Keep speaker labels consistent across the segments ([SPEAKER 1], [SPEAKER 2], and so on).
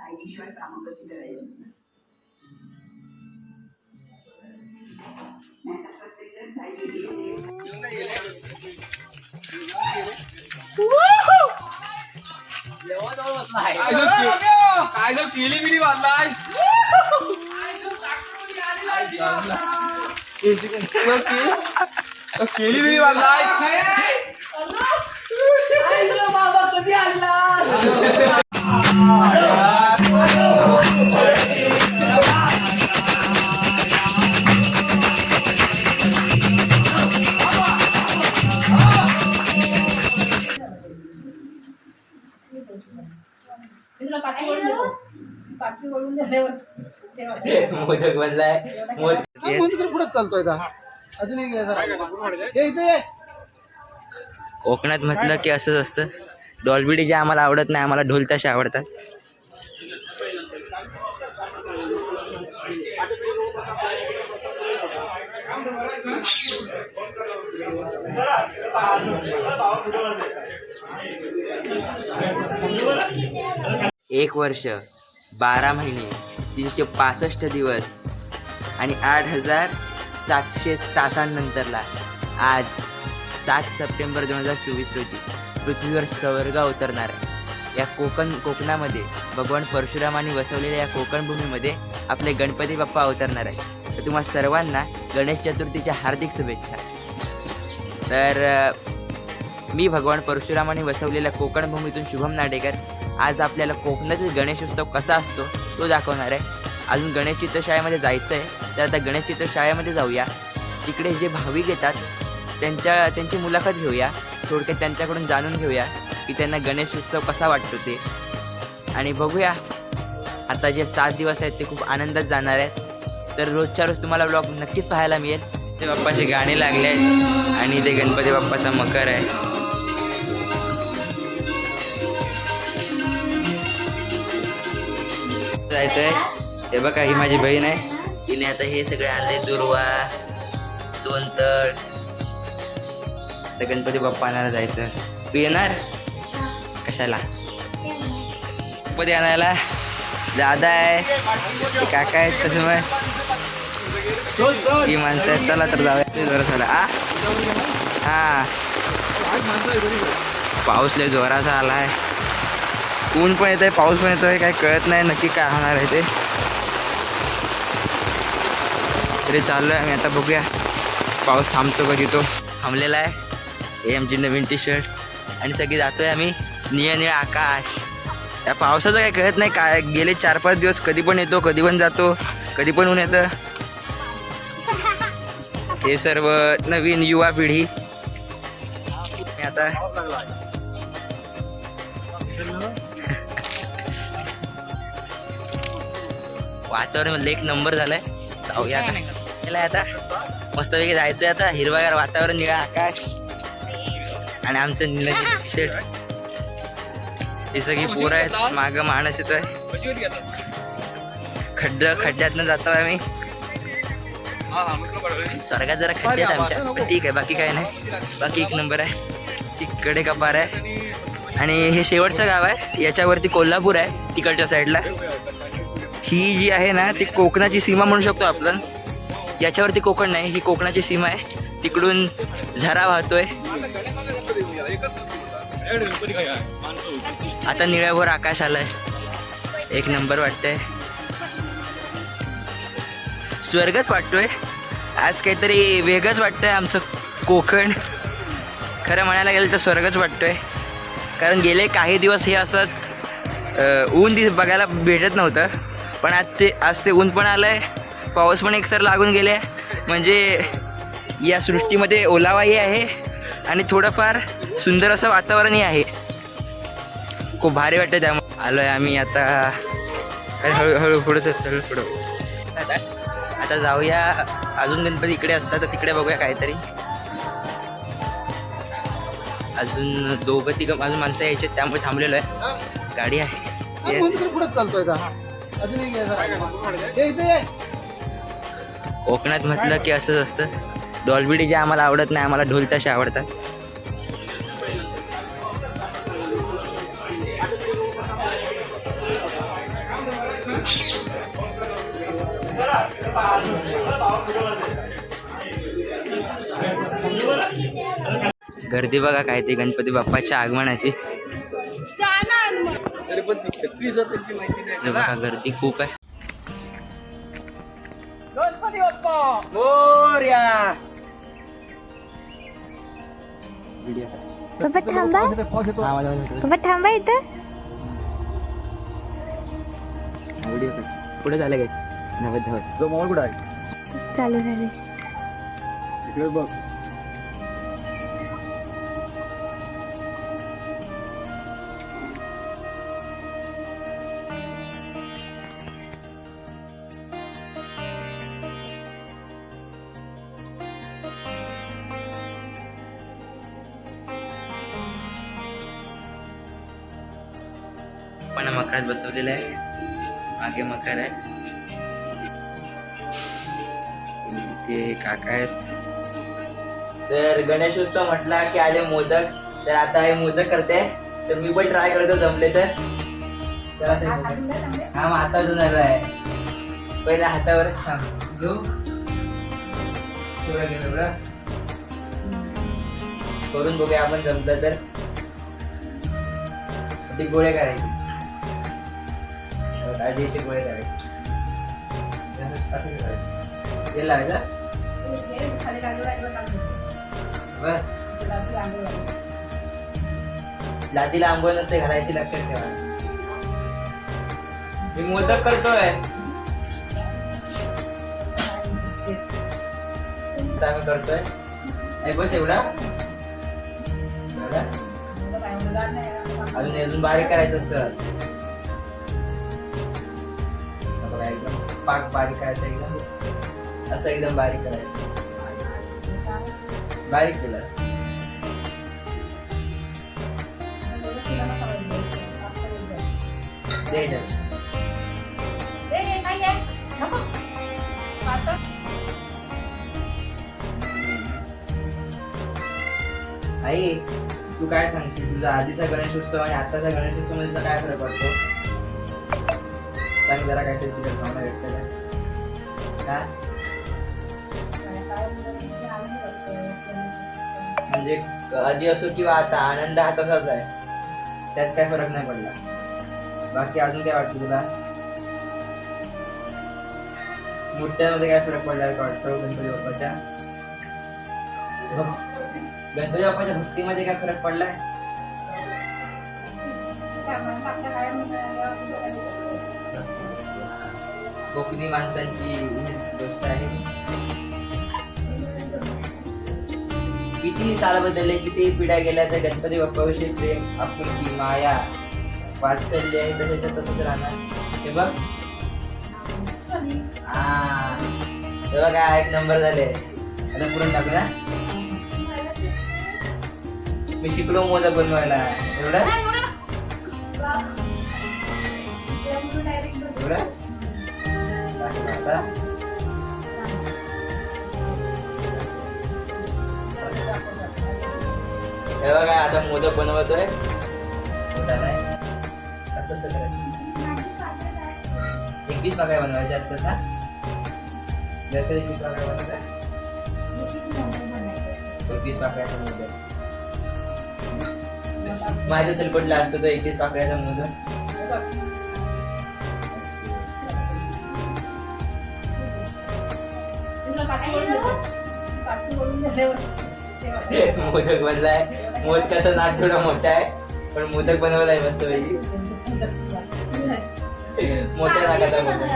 [SPEAKER 1] आईशिवाय कामं कशी करायची नाही तर प्रत्येक जण साईडला येते.
[SPEAKER 2] काय जो केली बिली बांधलाय केली बिली बांधलाय
[SPEAKER 3] कोकणात म्हटलं की असंच असतं. डॉल्बी जे आम्हाला आवडत नाही आम्हाला ढोल ताशे आवडतात. एक वर्ष बारा महिने तीनशे पासष्ट दिवस. आणि आठ हजार सातशे तासांनंतरला. आज सात सप्टेंबर दोन हजार चोवीस रोजी पृथ्वीवर स्वर्ग अवतरणार आहे या कोकण कोकणामध्ये भगवान परशुरामाने वसवलेल्या या कोकण भूमीमध्ये आपले गणपती बाप्पा अवतरणार आहे तर तुम्हा सर्वांना गणेश चतुर्थीच्या हार्दिक शुभेच्छा. तर मी भगवान परशुरामाने वसवलेल्या कोकण भूमीतून शुभम नाडेकर आज आपल्याला कोकणातील गणेशोत्सव कसा असतो तो दाखवणार आहे. अजून गणेश चित्रशाळेमध्ये जायचं आहे तर आता गणेश चित्रशाळेमध्ये जाऊया. तिकडे जे भाविक येतात त्यांच्या त्यांची मुलाखत घेऊया. थोडक्यात त्यांच्याकडून जाणून घेऊया की त्यांना गणेश उत्सव कसा वाटतो ते. आणि बघूया. आता जे सात दिवस आहेत ते खूप आनंदात जाणार आहेत. तर रोजच्या रोज तुम्हाला ब्लॉग नक्कीच पाहायला मिळेल. ते बाप्पाचे गाणे लागले आहेत. आणि ते गणपती बाप्पाचा मकर आहे. जायचंय. हे बघा ही माझी बहीण आहे. तिने आता हे सगळे आले दुर्वा सोनतळ तर गणपती बाप्पा आणायला जायचं. तू येणार? कशाला? गणपती आणायला? दादा आहे. काका आहेत तसं मग. ही माणसं आहेत. चला तर जाऊया. ते जोरात चला आ? हा. पाऊस लय जोराचा आलाय. ऊन पण येत आहे पाऊस पण येतोय काय कळत नाही. नक्की काय होणार आहे ते? तरी आहे आम्ही. आता बघूया. पाऊस थांबतो कधी तो थांबलेला आहे. हे आमची नवीन टी शर्ट आणि सगळी जातोय आम्ही. निळ निळ आकाश. या पावसाचं काय कळत नाही. काय गेले चार पाच दिवस कधी पण येतो कधी पण जातो कधी पण ऊन येतं. हे सर्व नवीन युवा पिढी. मी आता वातावरण म्हणलं एक नंबर झालाय. जाऊया आता गेला आता. मस्तपैकी जायचंय आता. हिरवागार वातावरण निळा आकाश. आणि आमचं निळं शर्ट हे. सगळी पोरं आहेत. माग माणूस येतोय. खड्ड खड्ड्यातनं जातो आम्ही. स्वर्गात जरा खड्डे आहेत आमच्या. ठीक आहे बाकी काय नाही. बाकी एक नंबर आहे. तिकडे कपार आहे. आणि हे शेवटचं गाव आहे. याच्यावरती कोल्हापूर आहे तिकडच्या साईडला ही जी आहे ना ती कोकणाची सीमा म्हणू शकतो आपण. याच्यावरती कोकण नाही ही कोकणाची सीमा आहे. तिकडून झरा वाहतोय. आता निळ्यावर आकाश आलाय. एक नंबर वाटतंय. स्वर्गच वाटतोय. आज काहीतरी वेगळंच वाटतंय आमचं कोकण. खरं म्हणायला गेलं तर स्वर्गच वाटतोय. कारण गेले काही दिवस हे असंच ऊन दिस बघायला भेटत नव्हतं. पण आज ते आज ते ऊन पण आलं आहे पाऊस पण एकसर लागून गेले. म्हणजे या सृष्टीमध्ये ओलावाही आहे आणि थोडंफार सुंदर असं वातावरणही आहे. खूप भारी वाटतं त्यामुळे. आलो आहे आम्ही आता. अरे हळू हळू पुढं पुढं. आता आता जाऊया. अजून गणपती इकडे असतात तर तिकडे बघूया काहीतरी. अजून दोघं तिघं अजून माणसं यायचे त्यामुळे थांबलेलो आहे. गाडी आहे. Yes. कोकणात म्हटलं की असंच असतं. डॉल्बिडी जे आम्हाला आवडत नाही आम्हाला ढोल तसे आवडतात. गर्दी बघा काय ते गणपती बाप्पाच्या आगमनाची. बघा गर्दी खूप आहे. मोर्या.
[SPEAKER 4] पप्पा थांबा पप्पा थांबा इथं?
[SPEAKER 3] पुढे झालं काय नव्वद धावत.
[SPEAKER 2] जो मोबाईल कुठं आहे?
[SPEAKER 4] चालू झाले
[SPEAKER 2] इकडे बघ.
[SPEAKER 3] मकरात बसवलेलं आहे. मागे मकर आहे. ते काका आहेत. तर गणेश उत्सव म्हटला की आले मोदक. तर आता हे मोदक करते. तर मी पण ट्राय करतो जमले तर. हा अजून आलो आहे. पहिले हातावर थांब. घेऊ थोडं घे थोडं करून बघूया आपण जमतं तर. ते गोळे करायचे. आधी असे गोळे करायचे असं- करायचं लावायचं लादीला आंघोळ नसते घालायची लक्षात ठेवा. मी मोदक करतोय. आम्ही करतोय. नाही बस एवढा. एवढा. अजून अजून बारीक करायचं असतं. पाक बारीक करायचं एकदम. असं एकदम बारीक करायचं. बारीक केलं. आई तू काय सांगते? तुझा आधीचा गणेशोत्सव आणि आताचा गणेशोत्सवमध्ये तुला काय फरक पडतो? सांग जरा काहीतरी तुझ्या भावना व्यक्त कर. का? म्हणजे आधी असो किंवा आता आनंद हा तसाच आहे. त्यात काय फरक नाही पडला. बाकी अजून काय वाटतं तुला? मूर्त्यांमध्ये काय फरक पडला का वाटतो हो गणपती बाप्पाच्या? गणपती बाप्पाच्या भक्तीमध्ये काय फरक पडलाय कोकणी माणसांची गोष्ट आहे. किती साल बदलले किती पिढ्या गेल्या तर गणपती बाप्पाविषयी प्रेम आपुलकी माया वात्सल्य आहे तर त्याच्यात तसंच राहणार. हे बघ. हा. हे काय एक नंबर झाले. आता पुरण टाकू ना मी शिकलो मोदक बनवायला. एवढं? एवढं टाकलं आता. हे बघा आता मोदक बनवतोय. मोठा असं करायचं एकवीस पाकळ्या बनवायच्या असतात ना जर एकवीस पाकळ्या बनवतात एकवीस पाकळ्याचा मोदक माझ्या सलपटला असतो तो एकवीस पाकळ्याचा मोदक. मोदक बनलाय. मोदकाचा नाक थोडा मोठा आहे पण मोदक बनवलाय मस्त पैकी. मोठ्या नाकाचा मोदक.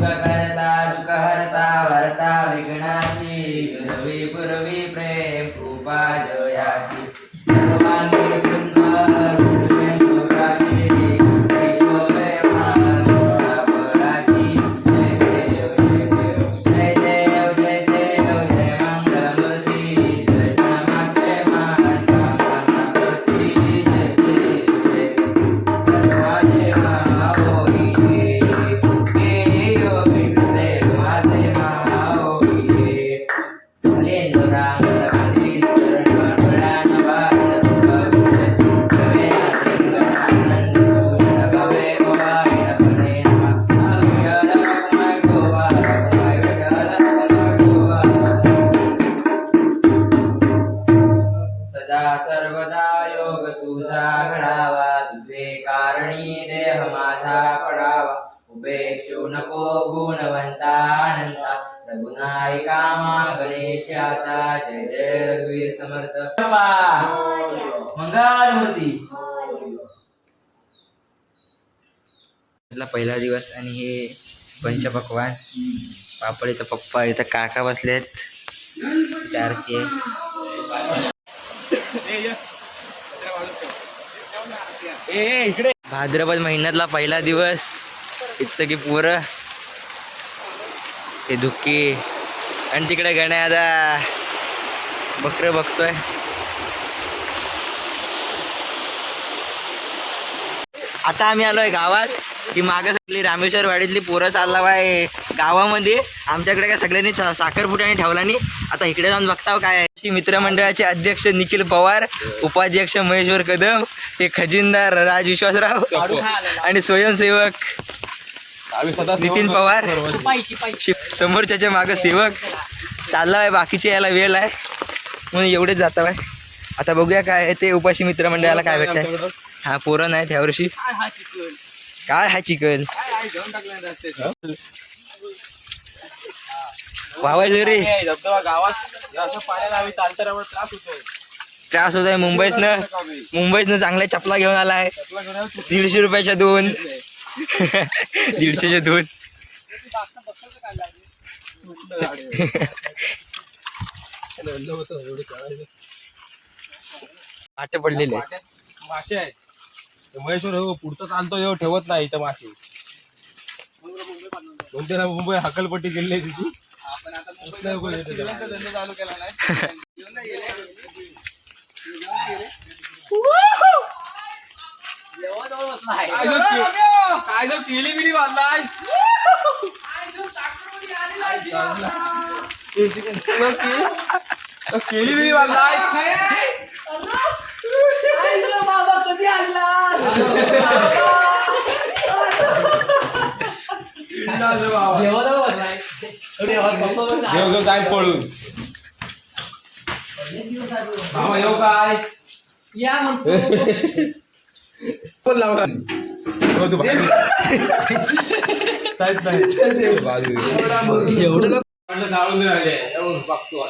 [SPEAKER 3] करता तुका हरता वरता विघ्नाची पुरवी पूर्वी प्रेम कृपा जयाची. सर्वांगी सुंदर पहिला दिवस आणि हे पंचपक्वान पापडीचा पप्पा इथं काका बसलेत. इथं आरती आहे. भाद्रपद महिन्यातला पहिला दिवस. इथं की पोरं. ते धुक्की. आणि तिकडे गण्या आता बकर बघतोय. आता आम्ही आलोय गावात. की मागं सगळी रामेश्वर वाडीतली पोरं चालला बाय गावामध्ये आमच्याकडे काय सगळ्यांनी साखरपुट्याने ठेवला नाही. आता इकडे जाऊन बघताव हो काय. आहे. मित्रमंडळाचे अध्यक्ष निखिल पवार उपाध्यक्ष महेश्वर कदम हे खजिनदार राज विश्वासराव आणि स्वयंसेवक नितीन पवार. समोरच्याच्या मागं सेवक. चालला आहे बाकीचे याला वेळ आहे. म्हणून एवढेच जाता आहे आता बघूया काय ते उपाशी मित्रमंडळाला काय भेटतंय. हा पोरं नाही त्यावर्षी काय हा चिकन? वावायचं रे.
[SPEAKER 2] धबधबा गावात हे असं पाण्याला आम्ही चालता त्यामुळे त्रास होतोय.
[SPEAKER 3] त्रास होतोय मुंबईतनं मुंबईतनं चांगल्या चपला घेऊन आलाय. दीडशे रुपयाच्या दोन. दीडशेच्या दोन. आठ पडलेले.
[SPEAKER 2] मासे आहेत महेश्वर हो पुढचं चालतो हो ठेवत नाही इथं मासे कोणते ना मुंबई हकलपट्टी केली आहे तिची. चालू केला काय जर केली बिली बांधलाय. केली बिली बांधलाय. घेऊ घेऊ काय पळून मामा येऊ काय
[SPEAKER 5] या म्हणतो
[SPEAKER 2] पण लावला हो, तू बाजू.
[SPEAKER 5] एवढं
[SPEAKER 2] म्हणलं जाळून राहिले येऊन बघतो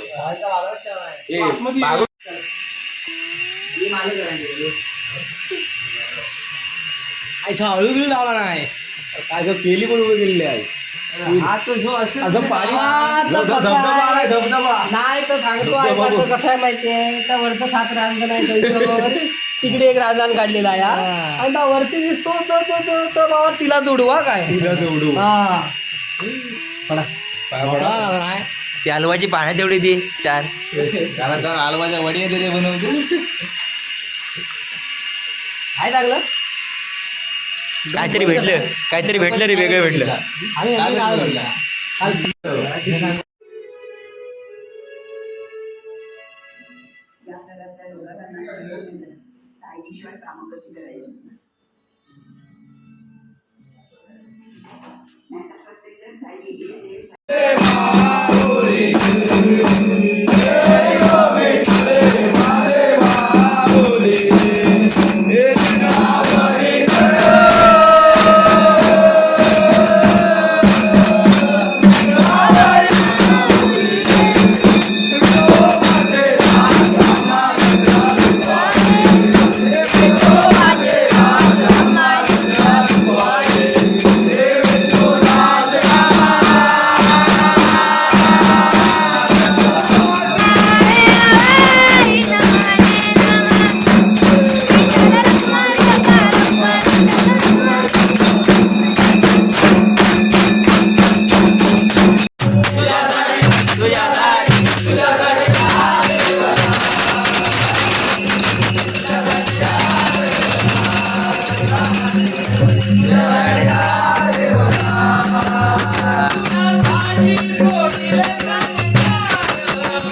[SPEAKER 2] आहे. ए, मागून
[SPEAKER 5] हळू लावला नाही.
[SPEAKER 2] काय जो केली पण उभी केलेली आहे. असं पाणी धबधबा आहे, धबधबा
[SPEAKER 5] नाही तर सांगतो ऐका तो कसं आहे माहितीये? त्या वरचं सात रांजण आहे तो इथं तिकडे एक रांजण काढलेला आहे हा. आणि त्या वरती दिसतो तो तो तो तो बाबा तिला जोडवा काय?
[SPEAKER 2] तिला जोडू.
[SPEAKER 5] हा.
[SPEAKER 2] पाय पडा.
[SPEAKER 3] ती हलवाची पाण्यात तेवढी दे चार.
[SPEAKER 2] त्याला तर आलवाच्या वडी दिले बनवतो
[SPEAKER 5] काय लागलं?
[SPEAKER 3] काहीतरी भेटलं काहीतरी भेटलं रे वेगळं भेटलं.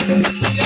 [SPEAKER 3] Gracias.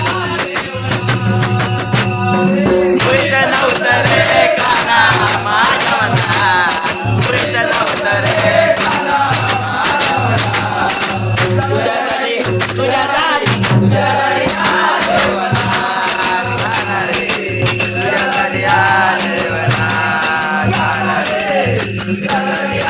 [SPEAKER 6] Thank.